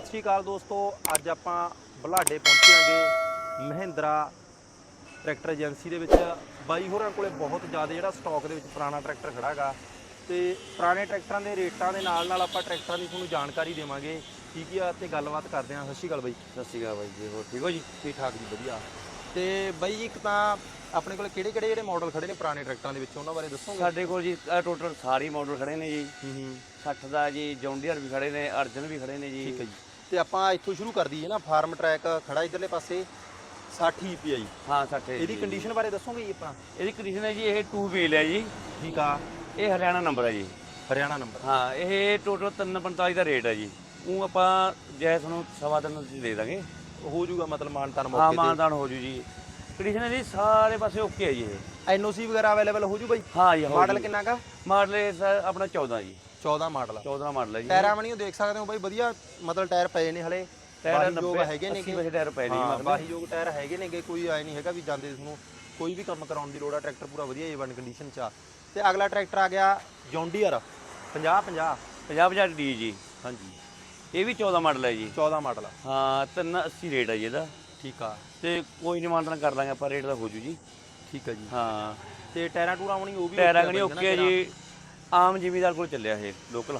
ਸਤਿ ਸ਼੍ਰੀ ਅਕਾਲ ਦੋਸਤੋ ਅੱਜ ਆਪਾਂ ਬੁਲਾਡੇ ਪਹੁੰਚਾਂਗੇ ਮਹਿੰਦਰਾ ਟਰੈਕਟਰ ਏਜੰਸੀ ਦੇ ਵਿੱਚ। ਬਾਈ ਹੋਰਾਂ ਕੋਲੇ ਬਹੁਤ ਜ਼ਿਆਦਾ ਜਿਹੜਾ ਸਟਾਕ ਦੇ ਵਿੱਚ ਪੁਰਾਣਾ ਟਰੈਕਟਰ ਖੜਾ ਹੈਗਾ। ਤੇ ਪੁਰਾਣੇ ਟਰੈਕਟਰਾਂ ਦੇ ਰੇਟਾਂ ਦੇ ਨਾਲ ਨਾਲ ਆਪਾਂ ਟਰੈਕਟਰਾਂ ਦੀ ਤੁਹਾਨੂੰ ਜਾਣਕਾਰੀ ਦੇਵਾਂਗੇ। ਕੀ ਕੀ ਆ ਤੇ ਗੱਲਬਾਤ ਕਰਦੇ ਹਾਂ। ਸਤਿ ਸ਼੍ਰੀ ਅਕਾਲ ਬਾਈ। ਸਤਿ ਸ਼੍ਰੀ ਅਕਾਲ ਬਾਈ ਜੀ ਹੋਰ ਠੀਕ ਹੋ ਜੀ? ਠੀਕ ਠਾਕ ਜੀ ਵਧੀਆ। ਤੇ ਬਾਈ ਜੀ ਇੱਕ ਤਾਂ ਆਪਣੇ ਕੋਲੇ ਕਿਹੜੇ ਕਿਹੜੇ ਜਿਹੜੇ ਮਾਡਲ ਖੜੇ ਨੇ ਪੁਰਾਣੇ ਟਰੈਕਟਰਾਂ ਦੇ ਵਿੱਚ? ਉਹਨਾਂ ਬਾਰੇ ਦੱਸੋਗੇ? ਸਾਡੇ ਕੋਲ ਜੀ ਟੋਟਲ ਸਾਰੇ ਮਾਡਲ ਖੜੇ ਨੇ ਜੀ। ਹੂੰ ਹੂੰ। 60 ਦਾ ਜੀ ਜੌਂਡੀਅਰ ਵੀ ਖੜੇ ਨੇ ਅਰਜਨ ਵੀ ਖੜੇ ਨੇ ਜੀ। ਠੀਕ ਹੈ ਜੀ। ਤੇ ਆਪਾਂ ਇੱਥੋਂ ਸ਼ੁਰੂ ਕਰ ਦਈਏ ਨਾ ਫਾਰਮ ਟਰੈਕ ਖੜਾ ਇਧਰਲੇ ਪਾਸੇ 60 EPI ਹਾਂ 60 ਇਹਦੀ ਕੰਡੀਸ਼ਨ ਬਾਰੇ ਦੱਸੋਗੇ ਜੀ ਆਪਾਂ? ਇਹਦੀ ਕੰਡੀਸ਼ਨ ਹੈ ਜੀ ਇਹ 2 ਵੀਲ ਹੈ ਜੀ। ਠੀਕ ਆ। ਇਹ ਹਰਿਆਣਾ ਨੰਬਰ ਹੈ ਜੀ। ਹਰਿਆਣਾ ਨੰਬਰ ਹਾਂ ਇਹ ਟੋਟਲ 345 ਦਾ ਰੇਟ ਹੈ ਜੀ। ਉਹ ਆਪਾਂ ਜੈ ਤੁਹਾਨੂੰ ਸਵਾ ਚ ਦੇ ਦਾਂਗੇ। ਹੋ ਜਾਊਗਾ ਮਤਲਬ ਮਾਨਤਾਨ ਹਾਂ ਮੌਕੇ ਮਾਨਦਾਨ ਹੋ ਜੂ ਜੀ। ਕੰਡੀਸ਼ਨ ਹੈ ਜੀ ਸਾਰੇ ਪਾਸੇ ਓਕੇ ਹੈ ਜੀ ਇਹ। ਤੇ ਐਨਓਸੀ ਵਗੈਰਾ ਅਵੇਲੇਬਲ ਹੋ ਜੂ ਬਾਈ? ਹਾਂ ਜੀ ਮਾਡਲ ਕਿੰਨਾ ਕਾ? ਮਾਡਲ ਆਪਣਾ 14 ਜੀ। 14 ਮਾਡਲ। 14 ਮਾਡਲ ਹੈ ਜੀ। ਟਾਇਰਾਂ ਬਣੀਓ ਦੇਖ ਸਕਦੇ ਹੋ ਬਾਈ ਵਧੀਆ ਮਤਲਬ ਟਾਇਰ ਪਏ ਨੇ ਹਲੇ। ਟਾਇਰ ਬਾਹੀ ਯੋਗ 90 ਹੈਗੇ ਨੇ 80 ਵਜੇ ਟਾਇਰ ਪਏ ਨੇ ਮਤਲਬ। ਬਾਹੀ ਯੋਗ ਟਾਇਰ ਹੈਗੇ ਨੇਗੇ ਕੋਈ ਆਏ ਨਹੀਂ ਹੈਗਾ ਵੀ ਜਾਂਦੇ ਤੁਹਾਨੂੰ ਕੋਈ ਵੀ ਕੰਮ ਕਰਾਉਣ ਦੀ ਲੋੜ ਆ ਟਰੈਕਟਰ ਪੂਰਾ ਵਧੀਆ ਏ1 ਕੰਡੀਸ਼ਨ ਚ ਆ। ਤੇ ਅਗਲਾ ਟਰੈਕਟਰ ਆ ਗਿਆ ਜੌਂਡੀਅਰ 50 50 50 50 ਡੀ ਜੀ। ਹਾਂਜੀ। ਇਹ ਵੀ 14 ਮਾਡਲ ਹੈ ਜੀ। 14 ਮਾਡਲ ਆ। ਹਾਂ 380 ਰੇਟ ਹੈ ਜੀ ਇਹਦਾ। ਠੀਕ ਆ। ਤੇ ਕੋਈ ਨਹੀਂ ਮਾਨਤਨ ਕਰ ਲਾਂਗੇ ਆਪਾਂ ਰੇਟ ਦਾ ਹੋ ਜੂ। ਜੀ ਠੀਕ ਆ ਜੀ। ਹਾਂ। ਤੇ ਟਾਇਰਾਂ ਟੂਰਾਂ ਆਉਣੀ ਉਹ ਵੀ ਟਾਇਰਾਂ ਆ ਕਣੀ ਓਕੇ ਜੀ। ਆਮ ਜ਼ਿਮੀਦਾਰ ਕੋਲ ਚੱਲਿਆ ਇਹ ਲੋਕਲ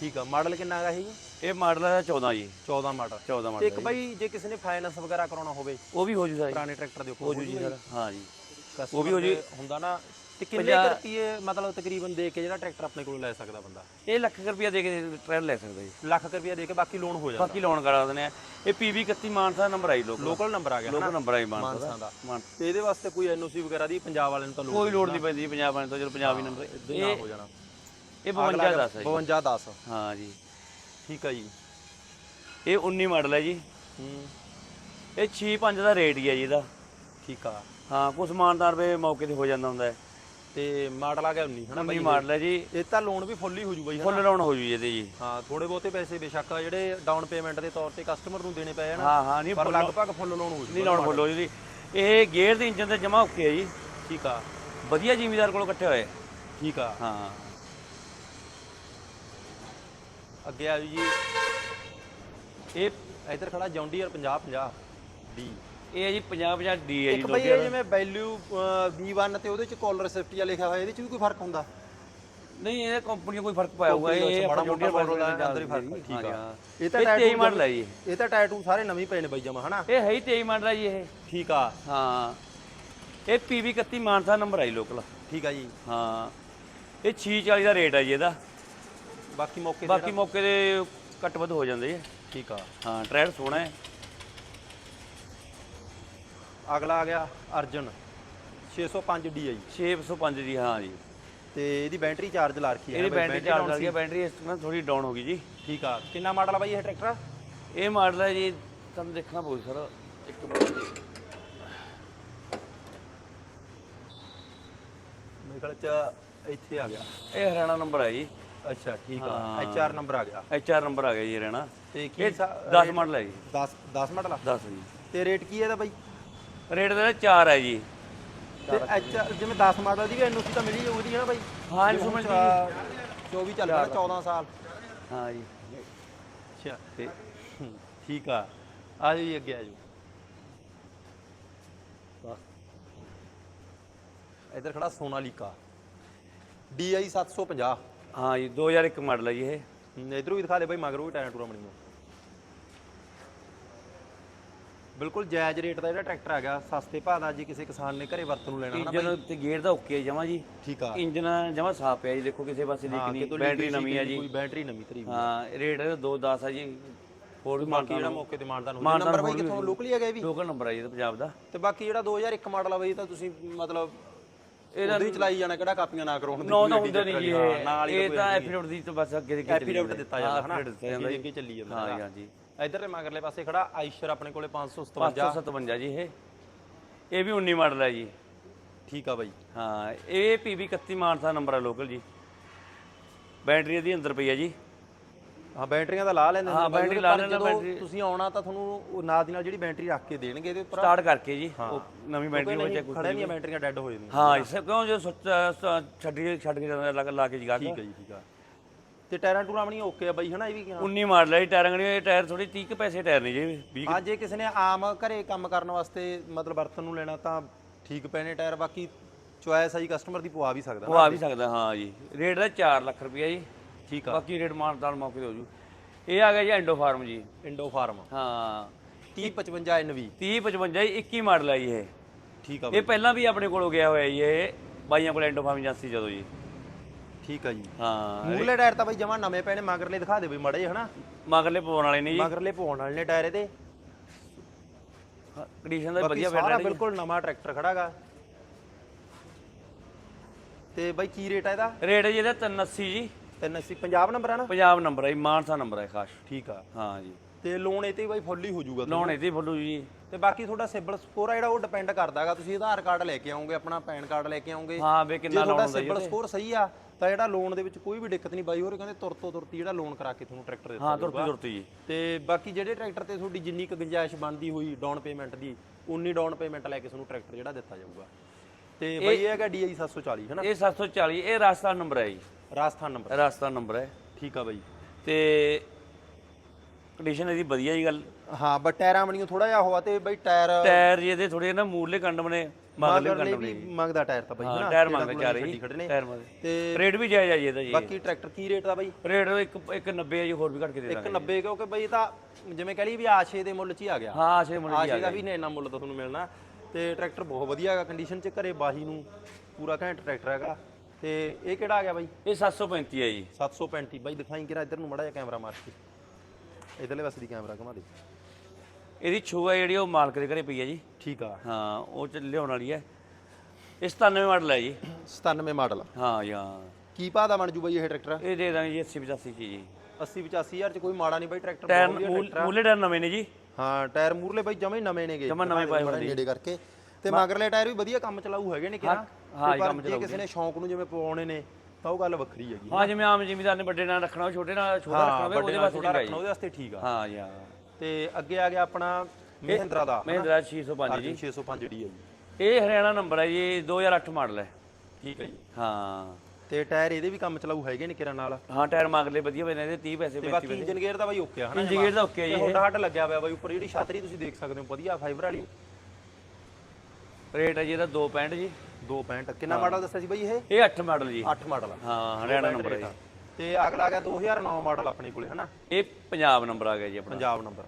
ਠੀਕ ਆ ਮਾਡਲ ਕਿੰਨਾ ਹੈਗਾ ਇਹ ਜੀ? ਇਹ ਮਾਡਲ ਹੈ 14 ਜੀ। 14 ਮਾਡਲ 14 ਤੇ ਮਾਡਲ ਇੱਕ ਬਾਈ ਜੇ ਕਿਸੇ ਨੇ ਫਾਈਨੈਂਸ ਵਗੈਰਾ ਕਰਾਉਣਾ ਹੋਵੇ ਉਹ ਵੀ ਹੋ ਜੂ ਸਰ। ਪੁਰਾਣੇ ਟਰੈਕਟਰ ਦੇ ਉੱਪਰ ਹੋ ਜੂ ਜੀ ਸਰ। ਹਾਂ ਜੀ। ਉਹ ਵੀ ਹੋ ਜੀ। ਹੁੰਦਾ ਨਾ ਤੇ ਕਿੰਨੇ ਕੁ ਰੁਪਏ ਮਤਲਬ ਤਕਰੀਬਨ ਦੇ ਕੇ ਜਿਹੜਾ ਟਰੈਕਟਰ ਆਪਣੇ ਕੋਲ ਲੈ ਸਕਦਾ ਬੰਦਾ? ਇਹ ਲੱਖ ਕੁ ਰੁਪਇਆ ਦੇ ਕੇ ਟ੍ਰੈਲ ਲੈ ਸਕਦਾ ਜੀ। ਲੱਖ ਕੁ ਰੁਪਏ ਦੇ ਕੇ ਬਾਕੀ ਲੋਨ ਹੋ ਜਾਂਦਾ। ਬਾਕੀ ਲੋਨ ਕਰਾ ਦਿੰਦੇ ਆ। ਇਹ ਪੀਵੀ 31 ਮਾਨਸਾ ਨੰਬਰ ਆਈ ਲੋਕਲ ਲੋਕਲ ਨੰਬਰ ਆ ਗਿਆ ਲੋਕਲ ਨੰਬਰ ਆਈ ਮਾਨਸਾ ਮਾਨਸਾ ਦਾ। ਮਾਨ- ਤੇ ਇਹਦੇ ਵਾਸਤੇ ਕੋਈ ਐਨਓਸੀ ਵਗੈਰਾ ਦੀ ਪੰਜਾਬ ਵਾਲਿਆਂ ਨੂੰ ਤਾਂ ਲੋੜ ਕੋਈ ਲੋਡ ਨਹੀਂ ਪੈਂਦੀ ਜੀ ਪੰਜਾਬ ਵਾਲੇ ਤੋਂ ਜਦੋਂ ਪੰਜਾਬੀ ਨੰਬਰ ਇਦਾਂ ਹੀ ਨਾ ਹੋ ਜਾਣਾ। ਇਹ 52 ਦੱਸ ਹੈ ਜੀ। 52 10 ਹਾਂ ਜੀ ਠੀਕ ਆ ਜੀ। ਇਹ 19 ਮਾਡਲ ਹੈ ਜੀ। ਹੂੰ। ਇਹ 6.5 ਦਾ ਰੇਟ ਹੀ ਹੈ ਜੀ ਇਹਦਾ। ਠੀਕ ਆ। ਹਾਂ ਕੁਝ ਮਾਨਦਾਰ ਵੇ ਮੌਕੇ ਤੇ ਹੋ ਜਾਂਦਾ ਹੁੰਦਾ ਹੈ। ਤੇ ਮਾਡਲ ਆ ਗਿਆ 19 ਹਨਾ ਨੰਬਰ ਮਾਡਲ ਹੈ ਜੀ। ਇਹ ਤਾਂ ਲੋਨ ਵੀ ਫੁੱਲ ਹੀ ਹੋ ਜੂ ਬਾਈ ਫੁੱਲ ਲਾਉਣ ਹੋ ਜੂ ਇਹਦੇ ਜੀ। ਹਾਂ ਥੋੜੇ ਬਹੁਤੇ ਪੈਸੇ ਬੇਸ਼ੱਕ ਜਿਹੜੇ ਡਾਊਨ ਪੇਮੈਂਟ ਦੇ ਤੌਰ ਤੇ ਕਸਟਮਰ ਨੂੰ ਦੇਣੇ ਪਏ ਹਨ? ਹਾਂ ਹਾਂ ਨਹੀਂ ਪਰ ਲਗਭਗ ਫੁੱਲ ਲੋਨ ਹੋ ਜੂ ਨਹੀਂ ਲਾਉਣ ਫੁੱਲ ਹੋ ਜੂ ਜੀ। ਇਹ ਗੇਅਰ ਦੇ ਇੰਜਨ ਤੇ ਜਮਾ ਓਕੇ ਹੈ ਜੀ। ਠੀਕ ਆ। ਵਧੀਆ ਜ਼ਿਮੀਦਾਰ ਕੋਲ ਇਕੱਠੇ ਹੋਏ। ਠੀਕ ਆ। ਹਾਂ। ਅੱਗੇ ਆ ਜੀ। ਇਹ ਇੱਧਰ ਖੜਾ ਜੌਂਡੀਅਰ 50 50 ਡੀ ਇਹ ਹੈ ਜੀ 50 50 ਡੀ ਹੈ ਜੀ ਇੱਕ ਬਈ ਇਹ ਜਿਵੇਂ ਵੈਲਿਊ V1 ਤੇ ਉਹਦੇ ਚ ਕਾਲਰ ਸੇਫਟੀ ਆ ਲਿਖਿਆ ਹੋਇਆ ਇਹਦੇ ਚ ਵੀ ਕੋਈ ਫ਼ਰਕ ਹੁੰਦਾ? ਨਹੀਂ ਇਹ ਕੰਪਨੀ ਕੋਈ ਫ਼ਰਕ ਪਾਇਆ ਹੋਊਗਾ ਇਹ ਆਪਣਾ ਮੋਟਾ ਮਾਡਲ ਦਾ ਅੰਦਰ ਹੀ ਫ਼ਰਕ ਠੀਕ ਆ। ਇਹ ਤਾਂ ਤਾਂ 23 ਮਾਡਲ ਹੈ ਜੀ। ਇਹ ਤਾਂ ਟੈਟੂ ਸਾਰੇ ਨਵੇਂ ਪਏ ਨੇ ਬਾਈ ਜਮਾ ਹਨਾ? ਇਹ ਹੈ ਹੀ 23 ਮਾਡਲ ਹੈ ਜੀ ਇਹ। ਠੀਕ ਆ। ਹਾਂ। ਇਹ ਪੀਵੀ 31 ਮਾਨਸਾ ਨੰਬਰ ਆਈ ਲੋਕਲ ਠੀਕ ਆ ਜੀ। ਹਾਂ। ਇਹ 640 ਦਾ ਰੇਟ ਹੈ ਜੀ ਇਹਦਾ। ਬਾਕੀ ਮੌਕੇ ਬਾਕੀ ਮੌਕੇ ਦੇ ਘੱਟ ਵੱਧ ਹੋ ਜਾਂਦੇ ਜੀ ਠੀਕ ਆ। ਹਾਂ ਟਰੈਡ ਸੋਹਣਾ ਹੈ। ਅਗਲਾ ਆ ਗਿਆ ਅਰਜਨ 605 ਡੀ ਆ ਜੀ 605 ਦੀ ਹਾਂ ਜੀ। ਤੇ ਇਹਦੀ ਬੈਟਰੀ ਚਾਰਜ ਲਾ ਰੱਖੀ ਹੈ ਇਹਦੀ ਨਾ ਬਾਈ, ਬੈਟਰੀ ਚਾਰਜ down ਕਰ ਸੀ। ਗਿਆ ਬੈਟਰੀ ਇਸ ਤਰ੍ਹਾਂ ਥੋੜੀ ਡਾਊਨ ਹੋ ਗਈ ਜੀ। ਠੀਕ ਆ ਕਿੰਨਾ ਮਾਡਲ ਆ ਬਾਈ ਇਹ ਟਰੈਕਟਰ? ਇਹ ਮਾਡਲ ਹੈ ਜੀ ਤੁਹਾਨੂੰ ਦੇਖਣਾ ਪਊ ਸਰ ਇੱਕ ਮਿੰਟ। ਜੀ। ਮੇਰੇ ਖਿਆਲ ਚ ਇੱਥੇ ਆ ਗਿਆ। ਇਹ ਹਰਿਆਣਾ ਨੰਬਰ ਹੈ ਜੀ। ਅੱਛਾ ਠੀਕ ਆ। ਹਾਂ। ਐਚ ਆਰ ਨੰਬਰ ਆ ਗਿਆ। ਐਚਆਰ ਨੰਬਰ ਆ ਗਿਆ ਜੀ ਹਰਿਆਣਾ ਤੇ ਇਹ ਕੀ 10 ਮਾਡਲ ਹੈ ਜੀ। 10 10 ਮਾਡਲ ਆ? 10 ਜੀ। ਤੇ ਰੇਟ ਕੀ ਹੈ ਇਹਦਾ ਬਾਈ? ਰੇਟ ਦਾ 4 ਹੈ ਜੀ। ਤੇ ਐਚ ਜਿਵੇਂ 10 ਮਾਡਲ ਦੀ ਵੀ ਐਨਓਸੀ ਤਾਂ ਮਿਲੀ ਉਹਦੀ ਹੈ ਨਾ ਬਾਈ? ਹਾਂ, ਹੁਣ instrument ਚਾ- 24 ਚੱਲ ਰਿਹਾ 14 ਸਾਲ। ਹਾਂ ਜੀ। ਅੱਛਾ। ਤੇ ਠੀਕ ਆ। ਆ ਜੀ ਅੱਗੇ ਆ ਜੀ ਇਧਰ ਖੜਾ ਸੋਨਾਲੀਕਾ। DI 750 ਹਾਂ ਜੀ 2001 ਮਾਡਲ ਹੈ ਜੀ ਇਹ। ਹੂੰ, ਇਧਰੋਂ ਵੀ ਦਿਖਾ ਦੇ ਬਾਈ ਮਗਰੋਂ ਵੀ ਟਾਇਰ ਟੂਰਾਂ ਬਣੀਆਂ। ਬਿਲਕੁਲ ਜਾਇਜ਼ ਰੇਟ ਦਾ ਜਿਹੜਾ ਟਰੈਕਟਰ ਹੈਗਾ ਸਸਤੇ ਭਾਅ ਦਾ ਜੇ ਕਿਸੇ ਕਿਸਾਨ ਨੇ ਘਰੇ ਵਰਤਨ ਨੂੰ ਲੈਣਾ ਹਨਾ ਬਾਈ। ਇੰਜਨ ਤੇ ਗੇਅਰ ਦਾ ਓਕੇ ਜਮਾ ਜੀ। ਠੀਕ ਆ। ਇੰਜਨ ਜਮਾ ਸਾਫ਼ ਪਿਆ ਜੀ ਦੇਖੋ ਕਿਸੇ ਪਾਸੇ ਲੀਕ ਹਾਂ, ਨਹੀਂ ਕਿਤੋਂ ਬੈਟਰੀ ਨਵੀਂ ਹੈ ਜੀ। ਕੋਈ ਬੈਟਰੀ ਨਵੀਂ ਤਰੀ ਹਾਂ ਰੇਟ 210 ਹੈ ਜੀ ਹੋਰ ਵੀ ਬਾਕੀ ਜਿਹੜਾ ਮੌਕੇ ਤੇ ਮਾਨਦਾਨ ਹੋ ਮਾਨਤਾਨ ਨੰਬਰ ਬਾਈ ਹੋਰ ਵੀ ਕਿੱਥੋਂ? ਲੋਕਲੀ ਹੈਗਾ ਇਹ ਵੀ? ਲੋਕਲ ਨੰਬਰ ਹੈ ਜੀ ਇਹਦਾ ਪੰਜਾਬ ਦਾ। ਤੇ ਬਾਕੀ ਜਿਹੜਾ 2001 ਮਾਡਲ ਆ ਬਈ ਤਾਂ ਤੁਸੀਂ ਮਤਲਬ ਇਹਦਾ ਹੀ ਚਲਾਈ ਜਾਣਾ ਕਿਹੜਾ ਕਾਪੀਆਂ ਨਾ ਕਰਾਉਣ ਦੀ ਨੋ ਤਾਂ ਹੁੰਦਾ ਨਹੀਂ ਜੀ ਇਹ ਇਹ ਤਾਂ ਐਫੀਡੇਵਿਟ ਦੀ ਤਾਂ ਬਸ ਅੱਗੇ ਦੇ ਐਫੀਡੇਵਿਟ ਦਿੱਤਾ ਜਾਂਦਾ ਹਨਾ? ਜਾਂਦਾ ਅੱਗੇ ਚੱਲੀ ਜਾਂਦਾ ਹਾਂ ਹੈਗਾ। ਜੀ ਹਾਂ ਜੀ। ਇਧਰਲੇ ਮਗਰਲੇ ਪਾਸੇ ਖੜਾ ਆਈਸ਼ਰ ਆਪਣੇ ਕੋਲੇ 557 557 ਜੀ ਇਹ। ਇਹ ਵੀ 19 ਮਾਡਲ ਹੈ ਜੀ। ਠੀਕ ਆ ਬਾਈ। ਹਾਂ ਇਹ ਪੀਬੀ 31 ਮਾਨਸਾ ਨੰਬਰ ਹੈ ਲੋਕਲ ਜੀ। ਬੈਟਰੀ ਇਹਦੀ ਅੰਦਰ ਪਈ ਹੈ ਜੀ। ਹਾਂ ਬੈਟਰੀਆਂ ਤਾਂ ਲਾ ਲੈਂਦੇ ਹਾਂ, ਬੈਟਰੀ ਲਾ ਲੈਂਦੇ, ਬੈਟਰੀ- ਤੁਸੀਂ ਆਉਣਾ ਤਾਂ ਤੁਹਾਨੂੰ ਉਹ ਨਾਲ ਦੀ ਨਾਲ ਜਿਹੜੀ ਬੈਟਰੀ ਰੱਖ ਕੇ ਦੇਣਗੇ ਇਹਦੇ ਉੱਪਰ ਸਟਾਰਟ ਕਰਕੇ ਜੀ ਉਹ ਨਵੀਂ ਬੈਟਰੀ ਹੋਵੇ ਚਾਹੇ ਕੁਝ ਖੜੇ ਨਹੀਂ ਬੈਟਰੀਆਂ ਡੈੱਡ ਹੋ ਜਾਂਦੀਆਂ। ਹਾਂ ਇਸ ਕਿਉਂ ਜੋ ਛੱਡ ਛੱਡ ਕੇ ਜਾਂਦਾ ਲਾ ਕੇ ਜਗਾ ਠੀਕ ਹੈ ਜੀ ਠੀਕ ਆ। ਤੇ ਟਾਇਰਾਂ ਟੂਰਾਂ ਆਪਣੀਆਂ ਓਕੇ ਆ ਬਾਈ ਹਨਾ ਇਹ ਵੀ ਹਾਂ 19 ਮਾਡਲ ਹੈ ਜੀ ਟਾਇਰਾਂ ਗਣੀਆਂ ਇਹ ਟਾਇਰ ਥੋੜੀ 30 ਕੁ ਪੈਸੇ ਟਾਇਰ ਨੇ ਜੀ 20 ਹਾਂ ਜੇ ਕਿਸੇ ਨੇ ਆਮ ਘਰੇ ਕੰਮ ਕਰਨ ਵਾਸਤੇ ਮਤਲਬ ਵਰਤਨ ਨੂੰ ਲੈਣਾ ਤਾਂ ਠੀਕ ਪੈਣੇ ਟਾਇਰ ਬਾਕੀ ਚੁਆਇਸ ਆਈ ਕਸਟਮਰ ਦੀ ਪਵਾ ਵੀ ਸਕਦਾ ਆ ਵੀ ਸਕਦਾ ਹਾਂ ਜੀ। ਰੇਟ ਦਾ 4 ਲੱਖ ਰੁਪਇਆ ਜੀ। ਠੀਕ ਆ। ਬਾਕੀ ਰੇਟ ਮਾਨਦਾਨ ਮੌਕੇ ਤੇ ਹੋ ਜੂ। ਇਹ ਆ ਗਿਆ ਜੀ ਐਂਡੋ ਫਾਰਮ ਜੀ ਇੰਡੋ ਫਾਰਮ ਹਾਂ 3055 NV 30 55 ਜੀ 21 ਮਾਡਲ ਹੈ ਜੀ ਇਹ। ਠੀਕ ਆ ਇਹ ਪਹਿਲਾਂ ਵੀ ਆਪਣੇ ਕੋਲੋਂ ਗਿਆ ਹੋਇਆ ਜੀ ਇਹ। ਬਾਈਆਂ ਕੋਲ ਐਂਡੋ ਫਾਰਮ ਏਜੰਸੀ ਜਦੋਂ ਜੀ। ਠੀਕ ਆ ਜੀ। ਹਾਂ। ਮੂਰਲੇ ਟਾਇਰ ਤਾਂ ਬਾਈ ਜਮਾ ਨਵੇਂ ਪੈਣੇ ਮਗਰਲੇ ਦਿਖਾ ਦੇ ਬਈ ਮੜੇ ਹਨਾ? ਮਗਰਲੇ ਪਾਉਣ ਵਾਲੇ ਨੇ ਜੀ। ਮਗਰਲੇ ਪਾਉਣ ਵਾਲੇ ਨੇ ਟਾਇਰ ਇਹਦੇ। ਕੰਡੀਸ਼ਨ ਦਾ ਬਾਕੀ ਵਧੀਆ ਸਾਰਾ ਬੈਠਾ ਜੀ। ਬਿਲਕੁਲ ਨਵਾਂ ਟਰੈਕਟਰ ਖੜਾਗਾ। ਤੇ ਬਾਈ ਕੀ ਰੇਟ ਆ ਇਹਦਾ? ਰੇਟ ਜੀ ਇਹਦਾ 380 ਜੀ। 380 ਪੰਜਾਬ ਨੰਬਰ ਆ ਨਾ? ਪੰਜਾਬ ਨੰਬਰ ਹੈ ਮਾਨਸਾ ਨੰਬਰ ਹੈ ਖਾਸ ਠੀਕ ਆ ਹਾਂ ਜੀ। ਤੇ ਲੋਨ ਇਹ ਤੇ ਬਾਈ ਫੁੱਲ ਹੀ ਹੋ ਜਾਊਗਾ ਲੋਨ ਇਹਦੇ ਫੁੱਲੂ ਜੀ ਤੇ ਬਾਕੀ ਤੁਹਾਡਾ ਸਿਬਲ ਸਕੋਰ ਆ ਜਿਹੜਾ ਉਹ ਡਿਪੈਂਡ ਕਰਦਾਗਾ ਤੁਸੀਂ ਆਧਾਰ ਕਾਰਡ ਲੈ ਕੇ ਆਓਗੇ ਆਪਣਾ ਪੈਨ ਕਾਰਡ ਲੈ ਕੇ ਆਓਗੇ। ਹਾਂ ਵੇ ਕਿੰਨਾ ਲੋਨ ਹੁੰਦਾ ਜੀ ਸਿਬਲ ਸਕੋਰ ਸਹੀ ਆ ਤਾਂ ਜਿਹੜਾ ਲੋਨ ਦੇ ਵਿੱਚ ਕੋਈ ਵੀ ਦਿੱਕਤ ਨਹੀਂ ਬਾਈ ਹੋਰ ਕਹਿੰਦੇ ਤੁਰ ਤੋਂ ਤੁਰਤੀ ਜਿਹੜਾ ਲੋਨ ਕਰਾ ਕੇ ਤੁਹਾਨੂੰ ਟਰੈਕਟਰ ਦਿੱਤਾ ਹਾਂ ਤੁਰਤੀ ਤੁਰਤੀ ਜੀ। ਤੇ ਬਾਕੀ ਜਿਹੜੇ ਟਰੈਕਟਰ ਤੇ ਤੁਹਾਡੀ ਜਿੰਨੀ ਕੁ ਗੁੰਜਾਇਸ਼ ਬਣਦੀ ਹੋਈ ਡਾਊਨ ਪੇਮੈਂਟ ਦੀ ਉਨੀ ਡਾਊਨ ਪੇਮੈਂਟ ਲੈ ਕੇ ਤੁਹਾਨੂੰ ਟਰੈਕਟਰ ਜਿਹੜਾ ਦਿੱਤਾ ਜਾਊਗਾ। ਤੇ ਬਾਈ ਇਹ ਹੈਗਾ DI 740 ਹੈ ਨਾ ਇਹ 740 ਇਹ ਰਾਜਸਥਾਨ ਨੰਬਰ ਹੈ ਜੀ। ਰਾਜਸਥਾਨ ਨੰਬਰ। ਰਾਜਸਥਾਨ ਨੰਬਰ ਹੈ। ਠੀਕ ਆ ਬਾਈ। ਤੇ ਕੰਡੀਸ਼ਨ ਇਹਦੀ ਵਧੀਆ ਜੀ ਗੱਲ। ਹਾਂ ਬਟ ਟਾਇਰਾਂ ਬਣੀਓ ਥੋੜਾ ਜਿਹਾ ਹੋਆ ਤੇ ਬਾਈ ਟਾਇਰ ਟਾਇਰ ਜੀ ਇਹਦੇ ਥੋੜੇ ਨਾ ਮੂਰਲੇ ਕੰਡ ਬਣੇ ਮਗਰਲੇ ਮਗਰਲੇ ਕੰਡ ਵੀ ਬਣੇ। ਮੰਗਦਾ ਟਾਇਰ ਤਾਂ ਬਾਈ ਹਾਂ ਟਾਇਰ ਮੰਗਦੇ ਚਾਰੇ ਨੇ ਟਾਇਰ ਮੰਗਦੇ। ਤੇ ਰੇਟ ਵੀ ਜਾਇਜ਼ ਆ ਜੀ ਇਹਦਾ ਜੀ। ਬਾਕੀ ਟਰੈਕਟਰ ਕੀ ਰੇਟ ਦਾ ਬਾਈ? ਰੇਟ ਇੱਕ ਇੱਕ 90 ਹੈ ਜੀ ਹੋਰ ਵੀ ਘੱਟ ਕੇ ਦੇ ਦਾਂਗੇ 190 ਕਿਉਂਕਿ ਬਾਈ ਇਹ ਤਾਂ ਜਿਵੇਂ ਕਹ ਲਈ ਵੀ ਆਸ਼ੇ ਦੇ ਮੁੱਲ 'ਚ ਹੀ ਆ ਗਿਆ। ਹਾਂ ਆਸ਼ੇ ਮੁੰਡੇ ਆਸ਼ੇ ਦਾ ਵੀ ਨੇ ਇੰਨਾ ਮੁੱਲ ਤਾਂ ਤੁਹਾਨੂੰ ਮਿਲਣਾ। ਤੇ ਟਰੈਕਟਰ ਬਹੁਤ ਵਧੀਆ ਹੈਗਾ ਕੰਡੀਸ਼ਨ 'ਚ ਘਰੇ ਬਾਹੀ ਨੂੰ ਪੂਰਾ ਘੈਂਟ ਟਰੈਕਟਰ ਹੈਗਾ। ਤੇ ਇਹ ਕਿਹੜਾ ਆ ਗਿਆ ਬਾਈ? ਇਹ 735 ਹੈ ਜੀ। 735 ਬਾਈ ਦਿਖਾਈ ਕਿਰਾ ਇੱਧਰ ਨੂੰ ਮੜਾ ਜਿਹਾ ਕੈਮਰਾ ਮਾਰ ਕੇ। ਇਧਰਲੇ ਪਾਸੇ ਦੀ ਕੈਮਰਾ ਘੁਮਾ ਦੇ। ਇਹਦੀ ਛੂ ਹੈ ਜਿਹੜੀ ਉਹ ਮਾਲਕ ਦੇ ਘਰੇ ਪਈ ਹੈ ਜੀ। ਠੀਕ ਆ। ਹਾਂ ਉਹ ਚ ਲਿਆਉਣ ਵਾਲੀ ਹੈ ਇਹ 97 ਮਾਡਲ ਹੈ ਜੀ। 97 ਮਾਡਲ। ਹਾਂ ਜੀ ਹਾਂ। ਕੀ ਭਾਅ ਦਾ ਬਣ ਜੂ ਬਾਈ ਇਹ ਟਰੈਕਟਰ? ਇਹ ਦੇ ਦਾਂਗੇ ਜੀ 80 85 ਚ ਜੀ। 80 85000 ਚ ਕੋਈ ਮਾੜਾ ਨਹੀਂ ਬਾਈ ਟਰੈਕਟਰ ਟਾਇਰ ਬਹੁਤ ਵਧੀਆ ਟਰੈਕਟਰ ਆ। ਮੂਲੇ ਟਾਇਰ ਨਵੇਂ ਨੇ ਜੀ। ਹਾਂ ਟਾਇਰ ਮੂਰਲੇ ਬਾਈ ਜਮੇ ਨਵੇਂ ਨੇਗੇ। ਜਮਾਂ ਨਵੇਂ ਪਾਏ ਹੋਏ ਨੇੜੇ ਕਰਕੇ। ਤੇ ਮਗਰਲੇ ਟਾਇਰ ਵੀ ਵਧੀਆ ਕੰਮ ਚਲਾਊ ਹੈਗੇ ਨੇ ਕਿਹਾ। ਹਾਂ, ਪਰ ਕੰਮ ਜੇ ਕਿਸੇ ਨੇ ਸ਼ੌਂਕ ਨੂੰ ਜਿਵੇਂ ਪਵਾਉਣੇ ਨੇ ਤਾਂ ਉਹ ਗੱਲ ਵੱਖਰੀ ਹੈਗੀ। ਹਾਂ ਜਿਵੇਂ ਆਮ ਜ਼ਿਮੀਦਾਰ ਨੇ ਵੱਡੇ ਨਾਲ ਰੱਖਣਾ ਛੋਟੇ ਨਾਲ ਛੋਟਾ ਰੱਖਣਾ ਹੋਵੇ ਉਹਦੇ ਵਾਸਤੇ ਥੋੜਾ ਚੰਗਾ ਰੱਖਣਾ ਜੀ। ਉਹਦੇ ਵਾਸਤੇ ਠੀਕ ਆ। ਹਾਂ ਜੀ ਹਾਂ। ਤੇ ਅੱਗੇ ਆ ਗਿਆ ਆਪਣਾ ਮਹਿੰਦਰਾ ਦਾ ਮਹਿੰਦਰਾ 605 ਜੀ। ਅਰਜਨ 605 ਡੀ ਹੈ ਜੀ। ਇਹ ਹਰਿਆਣਾ ਨੰਬਰ ਹੈ ਜੀ 2008 ਮਾਡਲ ਹੈ। ਠੀਕ ਹੈ ਜੀ। ਹਾਂ। ਤੇ ਟਾਇਰ ਇਹਦੇ ਵੀ ਕੰਮ ਚਲਾਊ ਹੈਗੇ ਨੇ ਕਿਰਾਂ ਨਾਲ। ਹਾਂ ਟਾਇਰ ਮਗਲੇ ਵਧੀਆ ਬਣੇ ਇਹਦੇ 30 ਪੈਸੇ ਤੇ 35 ਬਾਕੀ ਇੰਜਨ ਗੇਅਰ ਦਾ ਬਾਈ ਓਕੇ ਆ ਹਨਾ ਇੰਜਨ ਗੇਅਰ ਦਾ ਓਕੇ ਜੀ। ਤੁਹਾਡਾ ਹੱਟ ਲੱਗਿਆ ਹੋਇਆ ਬਾਈ ਉੱਪਰ ਜਿਹੜੀ ਛਤਰੀ ਤੁਸੀਂ ਦੇਖ ਸਕਦੇ ਹੋ ਵਧੀਆ ਫਾਈਬਰ ਵਾਲੀ। ਰੇਟ ਹੈ ਜੀ ਇਹਦਾ 265 ਜੀ। 265 ਕਿੰਨਾ ਮਾਡਲ ਦੱਸਿਆ ਸੀ ਬਾਈ ਇਹ? ਇਹ 8 ਮਾਡਲ ਜੀ। 8 ਮਾਡਲ ਆ। ਹਾਂ ਹਰਿਆਣਾ ਨੰਬਰ ਹੈ ਜੀ। ਤੇ ਅਗਲਾ ਆ ਗਿਆ 2009 ਮਾਡਲ ਆਪਣੇ ਕੋਲੇ ਹਨਾ? ਇਹ ਪੰਜਾਬ ਨੰਬਰ ਆ ਗਿਆ ਜੀ ਆਪਣਾ। ਪੰਜਾਬ ਨੰਬਰ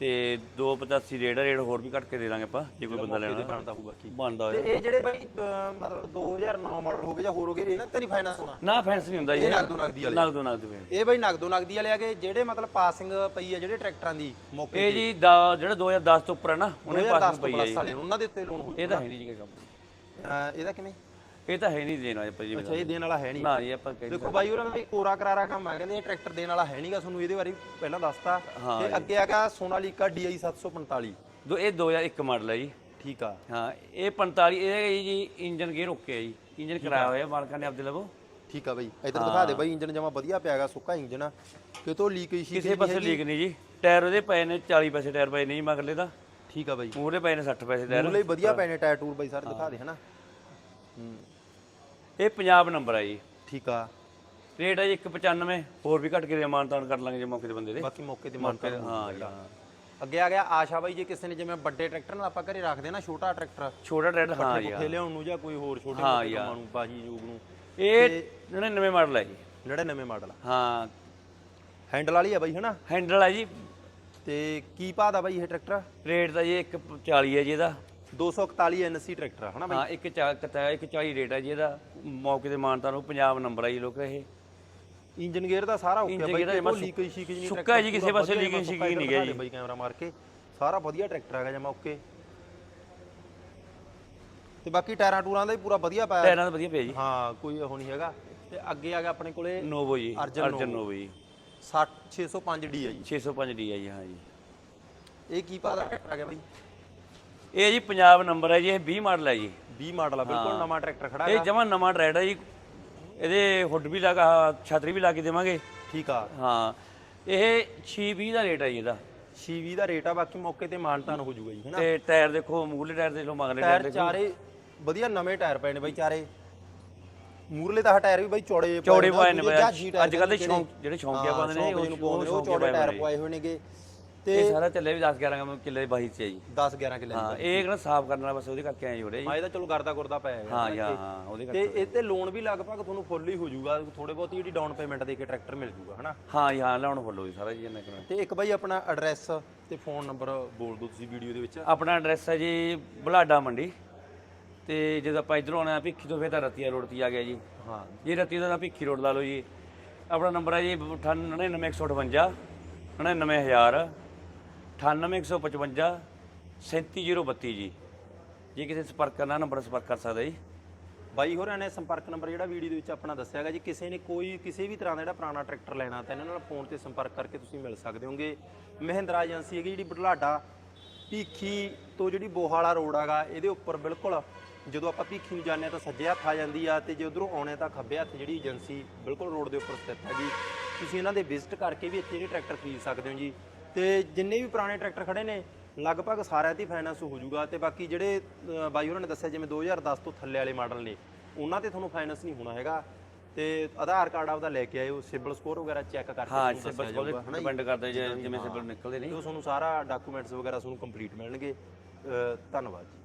ਤੇ 285 ਰੇਟ ਆ ਰੇਟ ਹੋਰ ਵੀ ਘੱਟ ਕੇ ਦੇ ਦਾਂਗੇ ਆਪਾਂ ਜੇ ਕੋਈ ਬੰਦਾ ਲੈਣਾ। ਬਣਦਾ ਹੋਊਗਾ ਕੀ? ਬਣਦਾ ਤੇ ਹੋਇਆ ਇਹ ਜਿਹੜੇ ਬਾਈ ਅਹ, ਮਤਲਬ 2009 ਮਾਡਲ ਹੋ ਗਏ ਜਾਂ ਹੋਰ ਹੋ ਗਏ ਇਹਨਾਂ ਤੇ ਨਹੀਂ ਫਾਈਨਾਂਸ ਹੋਣਾ ਨਾ ਫੈਂਸ ਨਹੀਂ ਹੁੰਦਾ ਜੀ। ਇਹ ਨਗਦੋ ਨਗਦੀ ਵਾਲੇ। ਨਗਦੋ ਨਗਦ ਵੇ ਇਹ ਬਾਈ ਨਗਦੋ ਨਗਦੀ ਵਾਲੇ ਆ ਗਏ ਜਿਹੜੇ ਮਤਲਬ ਪਾਸਿੰਗ ਪਈ ਆ ਜਿਹੜੇ ਟਰੈਕਟਰਾਂ ਦੀ ਮੌਕੇ ਇਹ ਜੀ ਦਾ- ਜਿਹੜਾ 2010 ਤੋਂ ਉੱਪਰ ਹੈ ਨਾ ਉਹਨੇ 2010 ਪਾਸਿੰਗ ਤੋਂ ਪਈ ਹੈ ਪਲੱਸ ਜੀ। ਵਾਲੇ ਨੂੰ, ਉਹਨਾਂ ਦੇ ਉੱਤੇ ਲੋਨ ਹੋ ਇਹ ਤਾਂ ਹੈ ਨਹੀਂ ਜੀ ਕੋਈ ਕੰਮ ਅਹ, ਇਹਦਾ ਕਿਵੇਂ? ਇਹ ਤਾਂ ਹੈ ਨਹੀਂ ਦੇਣਾ ਆਪਾਂ ਜੀ ਅੱਛਾ ਇਹ ਦੇਣ ਵਾਲਾ ਹੈ ਨਹੀਂ। ਨਾ ਜੀ ਆਪਾਂ ਕਹਿੰਦੇ ਦੇਖੋ ਬਾਈ ਉਹਨਾਂ ਦਾ ਵੀ ਕੋਰਾ ਕਰਾਰਾ ਕੰਮ ਆ ਕਹਿੰਦੇ ਇਹ ਟਰੈਕਟਰ ਦੇਣ ਵਾਲਾ ਹੈ ਨਹੀਂਗਾ ਤੁਹਾਨੂੰ ਇਹਦੇ ਬਾਰੇ ਪਹਿਲਾਂ ਦੱਸਤਾ। ਤੇ ਅੱਗੇ ਆ ਗਿਆ ਸੋਨਾਲੀਕਾ DI 745 ਦੋ ਇਹ 2001 ਮਾਡਲ ਹੈ ਜੀ। ਠੀਕ ਆ। ਹਾਂ ਇਹ 45 ਇਹ ਜੀ ਇੰਜਨ ਗੇਅਰ ਓਕੇ ਹੈ ਜੀ। ਇੰਜਨ ਕਰਾਇਆ ਹੋਇਆ ਮਾਲਕਾਂ ਨੇ ਆਪਦੇ ਲਵੋ। ਠੀਕ ਆ ਬਾਈ ਇਧਰ ਦਿਖਾ ਦੇ ਬਾਈ ਇੰਜਨ ਜਮਾ ਵਧੀਆ ਪਿਆਗਾ ਸੁੱਕਾ ਇੰਜਨ ਆ। ਕਿਤੋਂ ਲੀਕ ਹੀ ਸੀ ਕਿਸੇ ਪਾਸੇ ਲੀਕ ਨਹੀਂ ਜੀ। ਟਾਇਰ ਉਹਦੇ ਪਏ ਨੇ 40 ਪੈਸੇ ਟਾਇਰ ਪਏ ਨੇ ਜੀ ਮਗਰਲੇ ਦਾ। ਠੀਕ ਆ ਬਾਈ। ਮੂਹਰੇ ਪਏ ਨੇ 60 ਪੈਸੇ ਟਾਇਰ ਲਈ ਵਧੀਆ ਪੈਣੇ ਟਾਇਰ ਟੂਰ ਬਾਈ ਸਾਰੇ ਦਿਖਾ ਦੇ ਹਨਾ? ਹੂੰ। ਇਹ ਪੰਜਾਬ ਨੰਬਰ ਹੈ ਜੀ। ਠੀਕ ਆ। ਰੇਟ ਹੈ ਜੀ 195 ਹੋਰ ਵੀ ਘੱਟ ਕੇ ਦੇ ਮਾਨਤਾਨ ਕਰ ਲਾਂਗੇ ਜੇ ਮੌਕੇ ਦੇ ਬੰਦੇ ਦੇ। ਬਾਕੀ ਮੌਕੇ ਤੇ ਮਾਨਤਾ ਹਾਂ ਜੀ ਅੱਗੇ ਆ ਗਿਆ ਆਸ਼ਾ ਬਾਈ ਜੇ ਕਿਸੇ ਨੇ ਜਿਵੇਂ ਵੱਡੇ ਟਰੈਕਟਰ ਨਾਲ ਆਪਾਂ ਘਰੇ ਰੱਖਦੇ ਨਾ ਛੋਟਾ ਟਰੈਕਟਰ। ਛੋਟਾ ਟਰੈਕਟਰ ਹਾਂ ਜੀ ਹਾਂ। ਲਿਆਉਣ ਨੂੰ ਜਾਂ ਕੋਈ ਹੋਰ ਛੋਟੇ ਹਾਂ ਮੋਟੇ ਯਾਰ। ਕੰਮਾਂ ਨੂੰ ਬਾਜੀ ਜੂਗ ਨੂੰ। ਇਹ 99 ਮਾਡਲ ਹੈ ਜੀ। 99 ਮਾਡਲ ਆ। ਹਾਂ। ਹੈਂਡਲ ਵਾਲੀ ਆ ਬਾਈ ਹਨਾ? ਹੈਂਡਲ ਹੈ ਜੀ। ਤੇ ਕੀ ਭਾਅ ਦਾ ਬਾਈ ਇਹ ਟਰੈਕਟਰ? ਰੇਟ ਦਾ ਜੀ 140 ਹੈ ਜੀ ਇਹਦਾ। 241 ਐਨਸੀ ਟਰੈਕਟਰ ਆ ਹਨਾ ਬਾਈ? ਹਾਂ ਇੱਕ ਚਾ ਕਤਾ ਇੱਕ 40 ਰੇਟ ਹੈ ਜੀ ਇਹਦਾ। ਮੌਕੇ ਦੇ ਮਾਨਤਾਨ ਨੂੰ ਪੰਜਾਬ ਨੰਬਰ ਜੀ ਲੋਕ ਇਹ। ਇੰਜਨ ਗੇਅਰ ਦਾ ਸਾਰਾ ਓਕੇ ਬਾਈ ਗੇਅਰ ਦਾ ਕੋਈ ਜਮਾਂ ਲੀਕ ਸ਼ੀਕ ਨਹੀਂ ਸੁੱਕਾ ਹੈ ਜੀ, ਕਿਸੇ ਪਾਸੇ leakage ਸ਼ੀਕੇਜ ਨਹੀਂ ਗਾ ਜੀ। ਬਾਈ ਕੈਮਰਾ ਮਾਰ ਕੇ। ਸਾਰਾ ਵਧੀਆ ਟਰੈਕਟਰ ਹੈਗਾ ਜਮਾ ਓਕੇ। ਤੇ ਬਾਕੀ ਟਾਇਰਾਂ ਟੂਰਾਂ ਦਾ ਵੀ ਪੂਰਾ ਵਧੀਆ ਪਾਇਆ ਟਾਇਰਾਂ ਦਾ ਵਧੀਆ ਪਿਆ ਜੀ। ਹਾਂ ਕੋਈ ਉਹ ਨਹੀਂ ਹੈਗਾ। ਤੇ ਅੱਗੇ ਆ ਗਿਆ ਆਪਣੇ ਕੋਲੇ ਨੋਵੋ ਜੀ ਅਰਜਨ ਅਰਜਨ ਨੋਵੋ। ਜੀ। 60 605 ਡੀ ਹੈ ਜੀ। 605 ਡੀ ਹੈ ਜੀ ਹਾਂ ਜੀ। ਇਹ ਕੀ ਭਾਅ ਦਾ ਟਰੈਕਟਰ ਆ ਗਿਆ ਬਾਈ? ਇਹ ਜੀ ਪੰਜਾਬ ਨੰਬਰ ਹੈ ਜੀ ਇਹ 20 ਮਾਡਲ ਹੈ ਜੀ। 20 ਮਾਡਲ ਆ ਬਿਲਕੁਲ ਨਵਾਂ ਟਰੈਕਟਰ ਖੜਾ ਇਹ ਹੈਗਾ। ਜਮਾ ਨਵਾਂ ਟਰੈਡ ਹੈ ਜੀ। ਇਹਦੇ ਹੁੱਡ ਵੀ ਲਗਾ ਛਤਰੀ ਵੀ ਲਾ ਕੇ ਦੇਵਾਂਗੇ। ਠੀਕ ਆ। ਹਾਂ। ਇਹ 620 ਦਾ ਰੇਟ ਹੈ ਜੀ ਇਹਦਾ। 620 ਦਾ ਰੇਟ ਆ ਬਾਕੀ ਮੌਕੇ ਤੇ ਮਾਨਤਾਨ ਹੋ ਜੂਗਾ ਜੀ ਹੈਨਾ? ਤੇ ਟਾਇਰ ਦੇਖੋ ਮੂਹਰੇ ਟਾਇਰ ਦੇਖ ਲਓ ਮਗਰਲੇ ਟਾਇਰ ਟਾਇਰ ਚਾਰੇ ਵਧੀਆ ਨਵੇਂ ਟਾਇਰ ਪਏ ਨੇ ਬਾਈ ਚਾਰੇ। ਮੂਰਲੇ ਦਾ ਟਾਇਰ ਵੀ ਬਾਈ ਚੌੜੇ ਚੌੜੇ ਪਾਏ ਨੇ ਬਾਈ। ਅੱਜ ਕੱਲ੍ਹ ਦੇ ਸ਼ੌਂਕ- ਜਿਹੜੇ ਸ਼ੌਂਕੀਆ ਹਾਂ, ਪਾਉਂਦੇ ਨੇ, ਉਹ- ਚੌੜੇ ਟਾਇਰ ਪਾਏ ਹੋਏ ਨੇਗੇ ਤੇ ਇਹ ਸਾਰਾ ਚੱਲੇ ਵੀ 10 11 ਕਿੱਲੇ ਦੀ ਬਾਹੀ ਚ ਹੈ ਜੀ। 10 11 ਕਿੱਲੇ ਹਾਂ ਇਹ ਕਿਹੜਾ ਸਾਫ਼ ਕਰਨ ਵਾਲਾ ਬਸ ਉਹਦੇ ਕਰਕੇ ਆਏ ਜੋੜੇ ਜੀ। ਹਾਂ ਇਹਦਾ ਚਲੋ ਗਰਦਾ ਗੁਰਦਾ ਪਿਆ ਹੈਗਾ ਹਾਂ ਜੀ, ਹਾਂ ਹਾਂ ਉਹਦੇ ਤੇ ਕਰਕੇ। ਇਹ ਤੇ ਲੋਨ ਵੀ ਲਗਭਗ ਤੁਹਾਨੂੰ ਫੁੱਲ ਹੀ ਹੋ ਜਾਊਗਾ। ਥੋੜੇ ਬਹੁਤੀ ਜਿਹੜੀ ਡਾਊਨ ਪੇਮੈਂਟ ਦੇ ਕੇ ਟਰੈਕਟਰ ਮਿਲ ਜਾਊਗਾ ਹਨਾ? ਹਾਂ ਜੀ, ਹਾਂ ਲਾਉਣ ਫੁੱਲੋ ਜੀ ਸਾਰਾ ਜੀ ਇਹਨਾਂ ਕੋਲ। ਤੇ ਇੱਕ ਬਾਈ ਆਪਣਾ ਐਡਰੈਸ ਤੇ ਫੋਨ ਨੰਬਰ ਬੋਲ ਦਿਓ ਤੁਸੀਂ ਵੀਡੀਓ ਦੇ ਵਿੱਚ। ਆਪਣਾ ਐਡਰੈਸ ਹੈ ਜੀ ਬੁਲਾਡਾ ਮੰਡੀ। ਤੇ ਜਦੋਂ ਆਪਾਂ ਇਧਰੋਂ ਆਉਣਾ ਭਿੱਖੀ ਤੋਂ ਫਿਰ ਤਾਂ ਰਤੀਆ ਰੋਡ ਤੇ ਆ ਗਿਆ ਜੀ। ਹਾਂ। ਜੇ ਰਤੀ ਦਾ ਤਾਂ ਭਿੱਖੀ ਰੋਡ ਲਾ ਲਓ ਜੀ। ਆਪਣਾ ਨੰਬਰ ਹੈ ਜੀ 99158 99000 98155 37032 ਜੀ। ਜੇ ਕਿਸੇ ਸੰਪਰਕ ਕਰਨਾ, ਨੰਬਰ ਸੰਪਰਕ ਕਰ ਸਕਦਾ ਜੀ। ਬਾਈ ਹੋਰਾਂ ਨੇ ਸੰਪਰਕ ਨੰਬਰ ਜਿਹੜਾ ਵੀਡੀਓ ਦੇ ਵਿੱਚ ਆਪਣਾ ਦੱਸਿਆ ਹੈਗਾ ਜੀ, ਕਿਸੇ ਨੇ ਕੋਈ, ਕਿਸੇ ਵੀ ਤਰ੍ਹਾਂ ਦਾ ਜਿਹੜਾ ਪੁਰਾਣਾ ਟਰੈਕਟਰ ਲੈਣਾ ਤਾਂ ਇਹਨਾਂ ਨਾਲ ਫੋਨ ਤੇ ਸੰਪਰਕ ਕਰਕੇ ਤੁਸੀਂ ਮਿਲ ਸਕਦੇ ਹੋਗੇ। ਮਹਿੰਦਰਾ ਏਜੰਸੀ ਹੈਗੀ ਜਿਹੜੀ ਬੁਢਲਾਡਾ, ਭੀਖੀ ਤੋਂ ਜਿਹੜੀ ਬੋਹਾਲਾ ਰੋਡ ਹੈਗਾ, ਇਹਦੇ ਉੱਪਰ ਬਿਲਕੁਲ ਜਦੋਂ ਆਪਾਂ ਭੀਖੀ ਨੂੰ ਜਾਂਦੇ ਹਾਂ ਤਾਂ ਸੱਜੇ ਹੱਥ ਆ ਜਾਂਦੀ ਆ ਤੇ ਜੇ ਉਧਰੋਂ ਆਉਣੇ ਤਾਂ ਖੱਬੇ ਹੱਥ ਜਿਹੜੀ ਏਜੰਸੀ ਬਿਲਕੁਲ ਰੋਡ ਦੇ ਉੱਪਰ ਸਥਿਤ ਹੈਗੀ। ਤੁਸੀਂ ਇਹਨਾਂ ਦੇ ਵਿਜ਼ਿਟ ਕਰਕੇ ਵੀ ਇੱਥੇ ਜਿਹੜੇ ਟਰੈਕਟਰ ਖਰੀਦ ਸਕਦੇ ਹੋ ਜੀ। ਤੇ ਜਿੰਨੇ ਵੀ ਪੁਰਾਣੇ ਟਰੈਕਟਰ ਖੜੇ ਨੇ ਲਗਭਗ ਸਾਰਿਆਂ ਤੇ ਫਾਈਨਾਂਸ ਹੋ ਜਾਊਗਾ ਤੇ ਬਾਕੀ ਜਿਹੜੇ ਅ, ਬਾਈ ਹੋਰਾਂ ਨੇ ਦੱਸਿਆ ਜਿਵੇਂ 2010 ਤੋਂ ਥੱਲੇ ਵਾਲੇ ਮਾਡਲ ਨੇ ਉਹਨਾਂ ਤੇ ਤੁਹਾਨੂੰ ਫਾਈਨਾਂਸ ਨਹੀਂ ਹੋਣਾ ਹੈਗਾ। ਤੇ ਆਧਾਰ ਕਾਰਡ ਆਪਦਾ ਲੈ ਕੇ ਆਇਓ ਸਿਬਲ ਸਕੋਰ ਵਗੈਰਾ ਚੈੱਕ ਕਰਕੇ ਹਾਂ ਤੁਹਾਨੂੰ ਸਿਬਲ ਦੱਸਿਆ ਜਾਊਗਾ, ਹਨਾ ਜੀ। ਡਿਪੈਂਡ ਕਰਦਾ ਜੀ ਜਿਵੇਂ ਸਿਬਲ ਨਿਕਲਦੇ ਤੇ ਨੇ ਉਹ ਤੁਹਾਨੂੰ ਸਾਰਾ ਡਾਕੂਮੈਂਟਸ ਵਗੈਰਾ ਤੁਹਾਨੂੰ ਕੰਪਲੀਟ ਮਿਲਣਗੇ। ਅ, ਧੰਨਵਾਦ ਜੀ।